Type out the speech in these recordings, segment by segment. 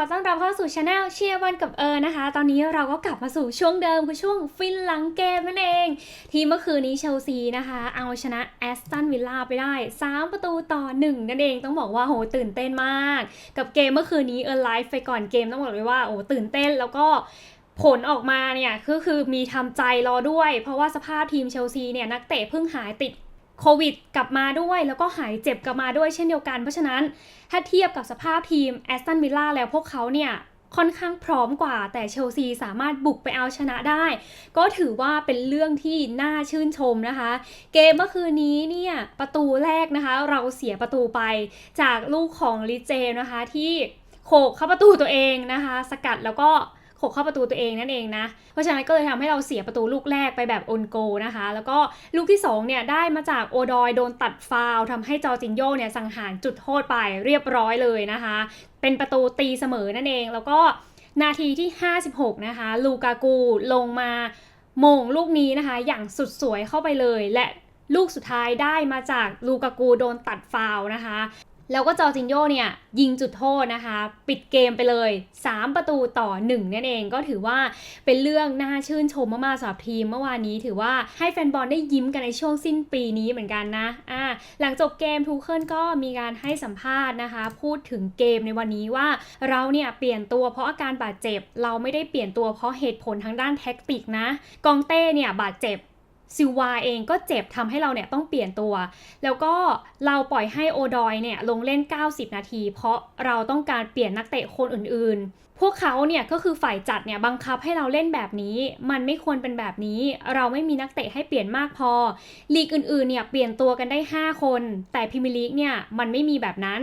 อต้อนรับเข้าสู่ช anel เชียร์บอลกับเออนะคะ ตอนนี้เราก็กลับมาสู่ช่วงเดิมคือช่วงฟินหลังเกมนั่นเอง ที่เมื่อคืนนี้เชลซีนะคะ เอาชนะแอสตันวิลล่าไปได้ 3 ประตูต่อ 1 นั่นเองต้องบอกว่าโหตื่นเต้นมาก กับเกมเมื่อคืนนี้เออไลฟ์ไปก่อนเกมต้องบอกเลยว่าโอ้ตื่นเต้นแล้วก็ผลออกมาเนี่ยก็คือมีทำใจรอด้วย เพราะว่าสภาพทีมเชลซีเนี่ยนักเตะเพิ่งหายติด โควิดกลับมาด้วย แล้วก็หายเจ็บกลับมาด้วยเช่นเดียวกัน เพราะฉะนั้นถ้าเทียบกับสภาพทีมแอสตันวิลล่าแล้วพวกเขาเนี่ยค่อนข้างพร้อมกว่า แต่เชลซีสามารถบุกไปเอาชนะได้ ก็ถือว่าเป็นเรื่องที่น่าชื่นชมนะคะ เกมเมื่อคืนนี้เนี่ยประตูแรกนะคะ เราเสียประตูไปจากลูกของลิเจนะคะที่โขกเข้าประตูตัวเองนะคะ สกัดแล้วก็ โขกเข้าประตูตัวเองนั่นเองนะ เพราะฉะนั้นก็เลยทำให้เราเสียประตูลูกแรกไปแบบโอนโกนะคะ แล้วก็ลูกที่2เนี่ยได้มาจากโอดอยโดนตัดฟาวล์ทำให้จอจินโยเนี่ยสังหารจุดโทษไปเรียบร้อยเลยนะคะ เป็นประตูตีเสมอนั่นเองแล้วก็นาทีที่ 56 นะคะ ลูกากูลงมาโมงลูกนี้นะคะ อย่างสุดสวยเข้าไปเลย และลูกสุดท้ายได้มาจากลูกากูโดนตัดฟาวนะคะ แล้วก็จอจินโยเนี่ยยิงจุดโทษนะคะ ปิดเกมไปเลย 3 ประตูต่อ 1 นั่นเองก็ถือว่าเป็นเรื่องน่าชื่นชมมากๆสำหรับทีมเมื่อวานนี้ถือว่าให้แฟนบอลได้ยิ้มกันในช่วงสิ้นปีนี้เหมือนกันนะอ่าหลังจบเกมทูเคิลก็มีการให้สัมภาษณ์นะคะ พูดถึงเกมในวันนี้ว่าเราเนี่ยเปลี่ยนตัวเพราะอาการบาดเจ็บ เราไม่ได้เปลี่ยนตัวเพราะเหตุผลทางด้านแท็กติกนะกองเต้เนี่ยบาดเจ็บ ซิลวาเองก็เจ็บทำให้เราเนี่ยต้องเปลี่ยนตัว แล้วก็เราปล่อยให้โอดอยเนี่ยลงเล่น 90 นาที เพราะเราต้องการเปลี่ยนนักเตะคนอื่นๆ พวกเขาเนี่ยก็คือฝ่ายจัดเนี่ยบังคับให้เราเล่นแบบนี้ มันไม่ควรเป็นแบบนี้ เราไม่มีนักเตะให้เปลี่ยนมากพอ ลีกอื่นๆเนี่ยเปลี่ยนตัวกันได้ 5 คน แต่พรีเมียร์ลีกเนี่ยมันไม่มีแบบนั้น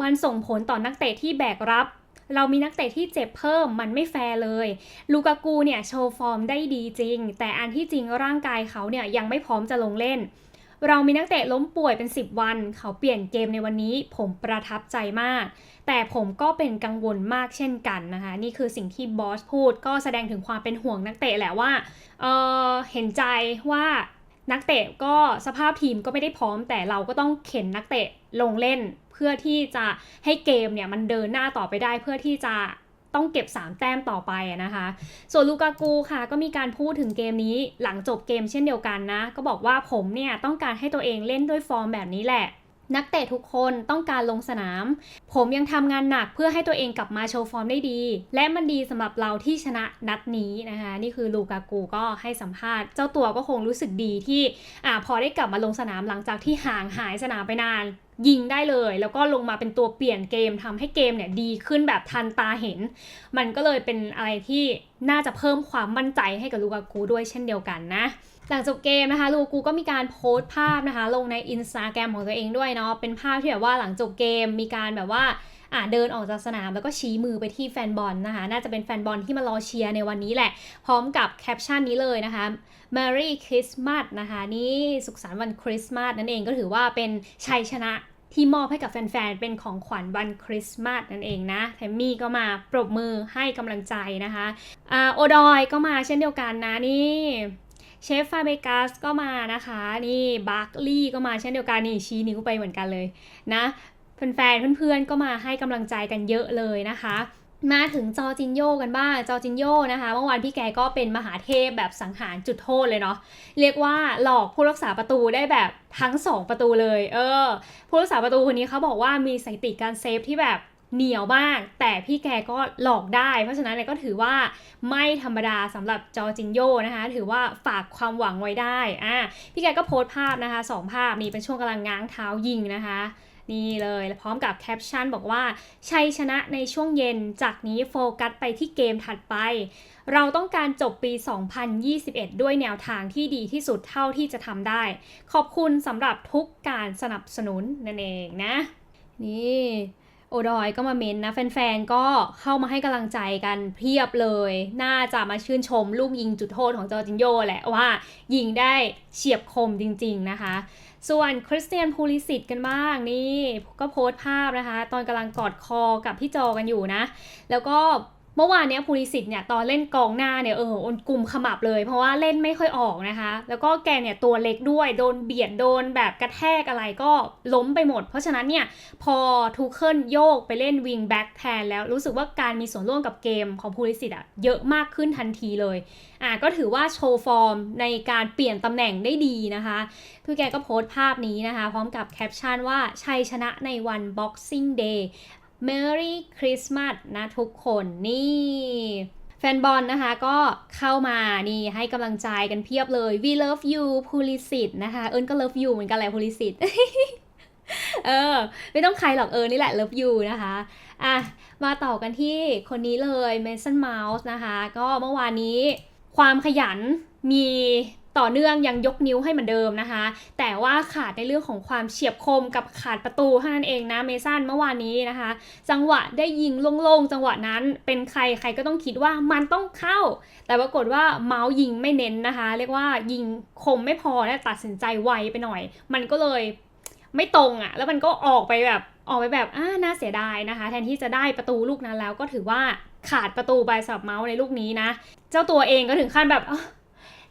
มันส่งผลต่อนักเตะที่แบกรับ เรามีนักเตะที่เจ็บเพิ่มมันไม่แฟร์เลย ลูกากูเนี่ยโชว์ฟอร์มได้ดีจริง แต่อันที่จริงร่างกายเขาเนี่ยยังไม่พร้อมจะลงเล่น เรามีนักเตะล้มป่วยเป็น 10 วัน เขาเปลี่ยนเกมในวันนี้ผมประทับใจมาก แต่ผมก็เป็นกังวลมากเช่นกันนะคะ นี่คือสิ่งที่บอสพูดก็แสดงถึงความเป็นห่วงนักเตะแหละว่าเออเห็นใจว่านักเตะก็สภาพทีมก็ไม่ได้พร้อมแต่เราก็ต้องเข็นนักเตะลงเล่น พื่อที่จะให้เกมเนี่ยมันเดินหน้าต่อไปได้เพื่อที่จะต้องเก็บ 3 แต้มต่อไปนะคะ ส่วนลูกากูค่ะ ก็มีการพูดถึงเกมนี้หลังจบเกมเช่นเดียวกันนะ ก็บอกว่าผมเนี่ยต้องการให้ตัวเองเล่นด้วยฟอร์มแบบนี้แหละ นักเตะทุกคนต้องการลงสนาม ผมยังทำงานหนักเพื่อให้ตัวเองกลับมาโชว์ฟอร์มได้ดี และมันดีสำหรับเราที่ชนะนัดนี้นะคะ นี่คือลูกากูก็ให้สัมภาษณ์ เจ้าตัวก็คงรู้สึกดีที่อพอได้กลับมาลงสนามหลังจากที่ห่างหายสนามไปนาน ยิงได้เลย แล้วก็ลงมาเป็นตัวเปลี่ยนเกมทำให้เกมเนี่ยดีขึ้นแบบทันตาเห็น มันก็เลยเป็นอะไรที่น่าจะเพิ่มความมั่นใจให้กับลูกากูด้วยเช่นเดียวกันนะหลังจบเกมนะคะลูกูก็มีการโพสต์ภาพนะคะ ลงในอินสตาแกรมของตัวเองด้วยเนาะเป็นภาพที่แบบว่าหลังจบเกมมีการแบบว่า อ่าเดินออกจากสนามแล้วก็ชี้มือไปที่แฟนบอลนะคะ น่าจะเป็นแฟนบอลที่มารอเชียร์ในวันนี้แหละ พร้อมกับแคปชั่นนี้เลยนะคะ Merry Christmas นะคะ นี่สุขสันต์วันคริสต์มาสนั่นเองก็ถือว่าเป็นชัยชนะที่มอบให้กับแฟนๆ เป็นของขวัญวันคริสต์มาสนั่นเองนะแทมมี่ก็มาปรบมือให้กำลังใจนะคะอ่าโอดอยก็มาเช่นเดียวกันนะนี่เชฟฟาเบกัสก็มานะคะ นี่บาร์คลีย์ก็มาเช่นเดียวกันนี่ชี้นิ้วไปเหมือนกันเลยนะ แฟนๆเพื่อนๆก็มาให้กำลังใจกันเยอะเลยนะคะมาถึงจอจินโยกันบ้าง จอจินโยนะคะเมื่อวานพี่แกก็เป็นมหาเทพแบบสังหารจุดโทษเลยเนาะ เรียกว่าหลอกผู้รักษาประตูได้แบบทั้ง 2 ประตูเลย เออ ผู้รักษาประตูคนนี้เขาบอกว่ามีสถิติการเซฟที่แบบเหนียวมาก แต่พี่แกก็หลอกได้ เพราะฉะนั้นเนี่ยก็ถือว่าไม่ธรรมดาสำหรับจอจินโยนะคะ ถือว่าฝากความหวังไว้ได้ อะพี่แกก็โพสต์ภาพนะคะสองภาพนี่เป็นช่วงกำลังง้างเท้ายิงนะคะ นี่เลยพร้อมกับแคปชั่นบอกว่า ชัยชนะในช่วงเย็นจากนี้โฟกัสไปที่เกมถัดไป เราต้องการจบปี 2021 ด้วยแนวทางที่ดีที่สุดเท่าที่จะทำได้ ขอบคุณสำหรับทุกการสนับสนุนนั่นเองนะ นี่ โอดอยก็มาเมนนะ แฟนๆ ก็เข้ามาให้กำลังใจกันเพียบเลย น่าจะมาชื่นชมลูกยิงจุดโทษของจอร์จินโยแหละว่า ยิงได้เฉียบคมจริงๆนะคะ ส่วนคริสเตียนพูลิสิตกันบ้างนี่ ก็โพสต์ภาพนะคะ ตอนกำลังกอดคอกับพี่จอกันอยู่นะ แล้วก็ เมื่อวานเนี้ยภูริสิทธิ์เนี่ยตอนเล่นกองหน้าเนี่ยเอออนกลุ่มขมับเลย เพราะว่าเล่นไม่ค่อยออกนะคะ แล้วก็แกเนี่ยตัวเล็กด้วยโดนเบียดโดนแบบกระแทกอะไรก็ล้มไปหมด เพราะฉะนั้นเนี่ยพอทูเคิลโยกไปเล่นวิงแบ็กแทนแล้วรู้สึกว่าการมีส่วนร่วมกับเกมของภูริสิทธิ์อะเยอะมากขึ้นทันทีเลยอะก็ถือว่าโชว์ฟอร์มในการเปลี่ยนตำแหน่งได้ดีนะคะคือแกก็โพสต์ภาพนี้นะคะ พร้อมกับแคปชั่นว่าชัยชนะในวัน Boxing Day Merry Christmas นะทุกคนนี่แฟนบอลนะคะก็เข้ามานี่ให้กำลังใจกันเพียบเลย We love you พูลิสิตนะคะ เอิญก็ love you เหมือนกันแหละพูลิสิตเออ ไม่ต้องใครหรอกเออนี่แหละ love you นะคะอะมาต่อกันที่คนนี้เลย Mason Mouse นะคะ ก็เมื่อวานนี้ความขยัน มีต่อเนื่องยังยกนิ้วให้เหมือนเดิมนะคะ แต่ว่าขาดในเรื่องของความเฉียบคมกับขาดประตูเท่านั้นเองนะเมสันเมื่อวานนี้นะคะ จังหวะได้ยิงโล่งๆจังหวะนั้นเป็นใครใครก็ต้องคิดว่ามันต้องเข้า แต่ปรากฏว่าเมาส์ยิงไม่เน้นนะคะ เรียกว่ายิงคมไม่พอนะตัดสินใจไวไปหน่อย มันก็เลยไม่ตรงอะ่ะ แล้วมันก็ออกไปแบบออกไปแบบอ่าน่าเสียดายนะคะ แทนที่จะได้ประตูลูกนั้นแล้วก็ถือว่าขาดประตูไปสำหรับเมาส์ในลูกนี้นะ เจ้าตัวเองก็ถึงขั้นแบบ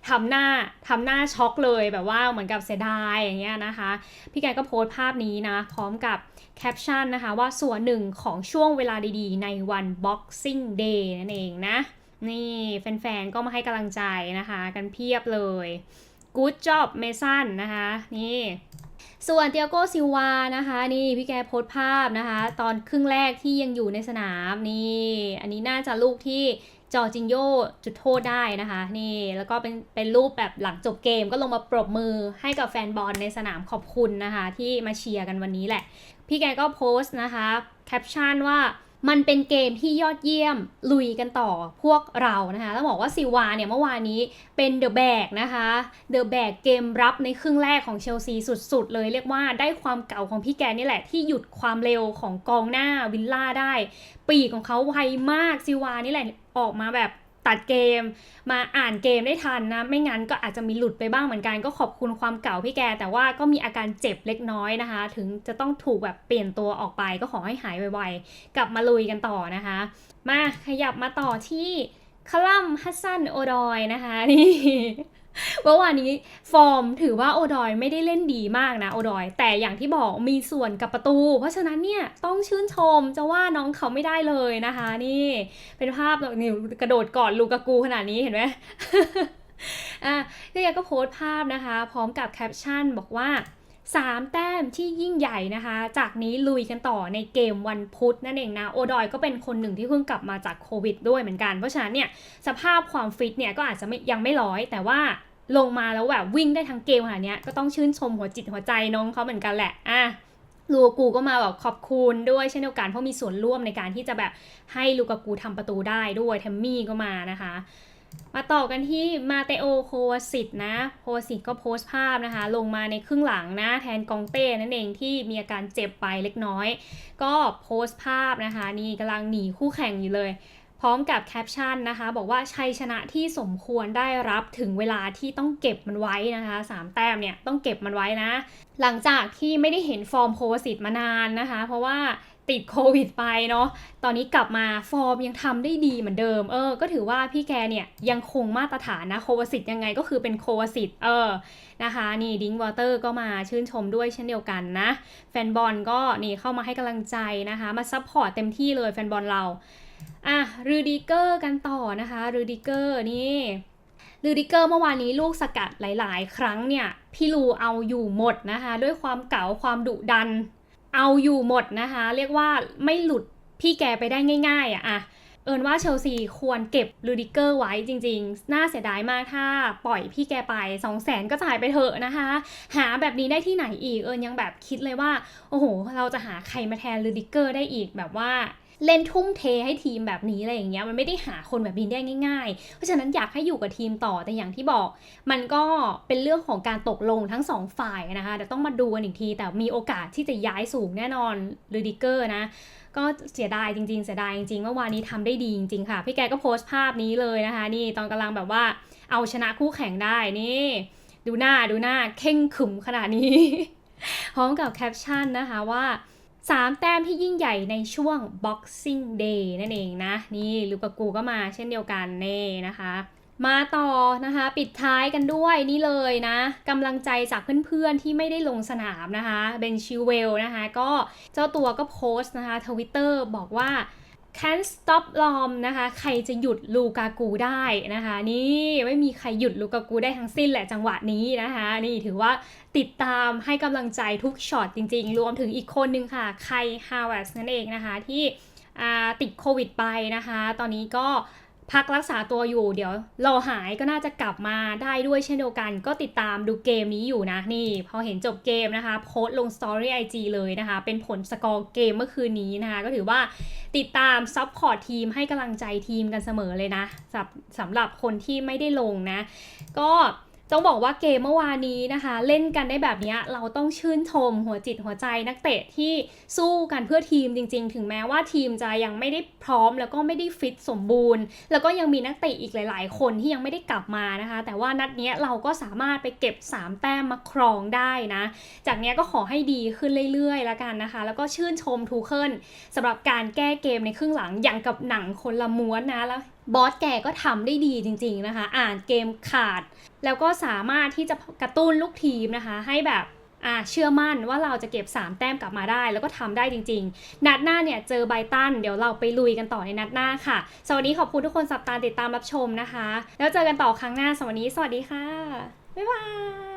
ทำหน้าทำหน้าช็อกเลยแบบว่าเหมือนกับเสียดายอย่างเงี้ยนะคะ พี่แกก็โพสต์ภาพนี้นะ พร้อมกับแคปชั่นนะคะว่าส่วนหนึ่งของช่วงเวลาดีๆ ในวัน Boxing Day นั่นเองนะ นี่แฟนๆ ก็มาให้กำลังใจนะคะ กันเพียบเลย Good job เมสันนะคะ นี่ส่วนเตียโกซิวานะคะนี่พี่แกโพสต์ภาพนะคะ ตอนครึ่งแรกที่ยังอยู่ในสนามนี่ อันนี้น่าจะลูกที่ จอจิงโยจุดโทษได้นะคะ นี่แล้วก็เป็นเป็นรูปแบบหลังจบเกมก็ลงมาปรบมือให้กับแฟนบอลในสนามขอบคุณนะคะ ที่มาเชียร์กันวันนี้แหละ พี่แกก็โพสต์นะคะ แคปชั่นว่ามันเป็นเกมที่ยอดเยี่ยมลุยกันต่อพวกเรานะคะต้องบอกว่าซิวาเนี่ยเมื่อวานนี้เป็นเดอะแบกนะคะเดอะแบกเกมรับในครึ่งแรกของเชลซีสุดๆ เลยเรียกว่าได้ความเก่าของพี่แกนี่แหละ ที่หยุดความเร็วของกองหน้าวิลล่าได้ ปีกของเขาไวมากซิวานี่แหละ ออกมาแบบตัดเกม มาอ่านเกมได้ทันนะ ไม่งั้นก็อาจจะมีหลุดไปบ้างเหมือนกัน ก็ขอบคุณความเก่าพี่แก แต่ว่าก็มีอาการเจ็บเล็กน้อยนะคะ ถึงจะต้องถูกแบบเปลี่ยนตัวออกไป ก็ขอให้หายไวๆ กลับมาลุยกันต่อนะคะ มาขยับมาต่อที่คลัมฮัสซันโอดอยนะคะนี่ เมื่อวานนี้ฟอร์มถือว่าโอดอยไม่ได้เล่นดีมากนะโอดอย แต่อย่างที่บอกมีส่วนกับประตู เพราะฉะนั้นเนี่ยต้องชื่นชมจะว่าน้องเขาไม่ได้เลยนะคะ นี่เป็นภาพนี่กระโดดกอดลูกากูขนาดนี้เห็นไหมอะพี่แกก็โพสต์ภาพนะคะ พร้อมกับแคปชั่นบอกว่า3แต้มที่ยิ่งใหญ่นะคะ จากนี้ลุยกันต่อในเกมวันพุธนั่นเองนะ โอดอยก็เป็นคนหนึ่งที่เพิ่งกลับมาจากโควิดด้วยเหมือนกัน เพราะฉะนั้นเนี่ย สภาพความฟิตเนี่ย ก็อาจจะไม่ยังไม่ร้อย แต่ว่า ลงมาแล้วแบบวิ่งได้ทั้งเกมขนาดนี้ก็ต้องชื่นชมหัวจิตหัวใจน้องเขาเหมือนกันแหละอะลูกกูก็มาแบบขอบคุณด้วยเช่นเดียวกันเพราะมีส่วนร่วมในการที่จะแบบให้ลูกากูทำประตูได้ด้วยแทมมี่ก็มานะคะ มาต่อกันที่มาเตโอโควาสิตนะโควาสิตก็โพสต์ภาพนะคะ ลงมาในครึ่งหลังนะแทนกองเต้นั่นเองที่มีอาการเจ็บไปเล็กน้อย ก็โพสต์ภาพนะคะ นี่กำลังหนีคู่แข่งอยู่เลย พร้อมกับแคปชั่นนะคะ บอกว่าชัยชนะที่สมควรได้รับถึงเวลาที่ต้องเก็บมันไว้นะคะสามแต้มเนี่ยต้องเก็บมันไว้นะ หลังจากที่ไม่ได้เห็นฟอร์มโควาสิตมานานนะคะ เพราะว่าติดโควิดไปเนาะ ตอนนี้กลับมาฟอร์มยังทำได้ดีเหมือนเดิม เออ ก็ถือว่าพี่แกเนี่ยยังคงมาตรฐานนะ โควสิตยังไงก็คือเป็นโควสิตเออ นะคะ นี่ดิงวอเตอร์ก็มาชื่นชมด้วยเช่นเดียวกันนะ แฟนบอลก็นี่เข้ามาให้กำลังใจนะคะ มาซัพพอร์ตเต็มที่เลยแฟนบอลเรา อะรูดิเกอร์กันต่อนะคะรูดิเกอร์นี่ลูดิเกอร์เมื่อวานนี้ลูกสกัดหลาย ๆ ครั้งเนี่ย พี่ลูเอาอยู่หมดนะคะ ด้วยความเก๋าความดุดัน เอาอยู่หมดนะคะ เรียกว่าไม่หลุดพี่แกไปได้ง่าย ๆอะอะ เอินว่าเชลซีควรเก็บลูดิเกอร์ไว้จริงๆ น่าเสียดายมากถ้าปล่อยพี่แกไป 2 0 0แสนก็จ่ายไปเถอะนะคะ หาแบบนี้ได้ที่ไหนอีก เอินยังแบบคิดเลยว่า โอ้โห เราจะหาใครมาแทนลูดิเกอร์ได้อีกแบบว่าเล่นทุ่มเทให้ทีมแบบนี้อะไรอย่างเงี้ยมันไม่ได้หาคนแบบนี้ได้ง่าย ๆ เพราะฉะนั้นอยากให้อยู่กับทีมต่อแต่อย่างที่บอก มันก็เป็นเรื่องของการตกลงทั้งสองฝ่ายนะคะเดี๋ยวต้องมาดูกันอีกที แต่มีโอกาสที่จะย้ายสูงแน่นอนลูดิเกอร์นะ ก็เสียดายจริง ๆ เสียดายจริงๆเมื่อวานนี้ทำได้ดีจริงๆค่ะ พี่แกก็โพสต์ภาพนี้เลยนะคะ นี่ตอนกำลังแบบว่าเอาชนะคู่แข่งได้นี่ ดูหน้าดูหน้าเข่งขึมขนาดนี้ พร้อมกับแคปชั่นนะคะว่า3 แต้มที่ยิ่งใหญ่ในช่วง Boxing Day นั่นเองนะ นี่ลูกากูก็มาเช่นเดียวกันเน่นะคะ มาต่อนะคะ ปิดท้ายกันด้วยนี่เลยนะกำลังใจจากเพื่อนๆที่ไม่ได้ลงสนามนะคะเบนชิวเวลนะคะ ก็เจ้าตัวก็โพสต์นะคะทวิตเตอร์บอกว่า can't stop ลอมนะคะ ใครจะหยุดลูกากูได้นะคะ นี่ไม่มีใครหยุดลูกากูได้ทั้งสิ้นแหละจังหวะนี้นะคะ นี่ถือว่าติดตามให้กำลังใจทุกช็อตจริงๆ รวมถึงอีกคนนึงค่ะ ไคฮาวเวสนั่นเองนะคะที่ติดโควิดไปนะคะ ตอนนี้ก็ พักรักษาตัวอยู่เดี๋ยวรอหายก็น่าจะกลับมาได้ด้วยเช่นเดียวกันก็ติดตามดูเกมนี้อยู่นะนี่ พอเห็นจบเกมนะคะ โพสลงสตอรี่ไอจเลยนะคะ เป็นผลสกอร์เกมเมื่อคืนนี้นะคะ ก็ถือว่าติดตามซัพพอร์ตทีมให้กำลังใจทีมกันเสมอเลยนะสำหรับคนที่ไม่ได้ลงนะ ก็ ต้องบอกว่าเกมเมื่อวานนี้นะคะ เล่นกันได้แบบนี้เราต้องชื่นชมหัวจิตหัวใจนักเตะที่สู้กันเพื่อทีมจริง ๆ ถึงแม้ว่าทีมจะยังไม่ได้พร้อม แล้วก็ไม่ได้ฟิตสมบูรณ์ แล้วก็ยังมีนักเตะอีกหลาย ๆ คนที่ยังไม่ได้กลับมานะคะ แต่ว่านัดนี้เราก็สามารถไปเก็บ 3 แต้มมาครองได้นะ จากนี้ก็ขอให้ดีขึ้นเรื่อยๆ แล้วกันนะคะ แล้วก็ชื่นชมทูเคิลสำหรับการแก้เกมในครึ่งหลังอย่างกับหนังคนละม้วนนะแล้ว บอสแกก็ทำได้ดีจริง ๆนะคะ อ่านเกมขาด แล้วก็สามารถที่จะกระตุ้นลูกทีมนะคะ ให้แบบอ่าเชื่อมั่นว่าเราจะเก็บ 3 แต้มกลับมาได้ แล้วก็ทำได้จริง ๆ นัดหน้าเนี่ยเจอไบตัน เดี๋ยวเราไปลุยกันต่อในนัดหน้าค่ะ สวัสดีขอบคุณทุกคนสับตาติดตามรับชมนะคะ แล้วเจอกันต่อครั้งหน้าสวัสดี สวัสดีค่ะ บ๊ายบาย